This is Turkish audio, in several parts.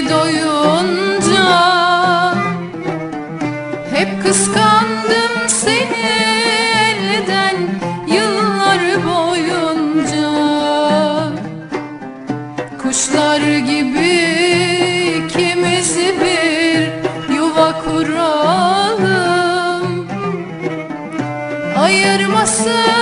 Doyunca Hep kıskandım seni elden Yıllar boyunca. Kuşlar gibi ikimiz bir yuva kuralım. Ayırmasın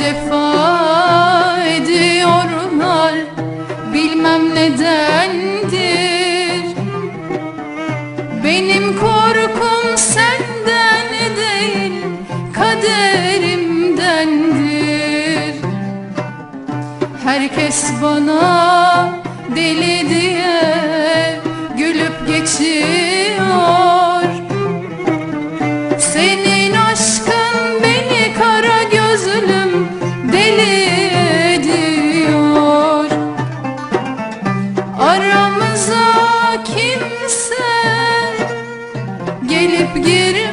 cefa ediyorlar. Bilmem nedendir. Benim korkum senden değil Kaderimdendir. Herkes bana deli diye Gülüp geçiyor. Senin gelip girmesin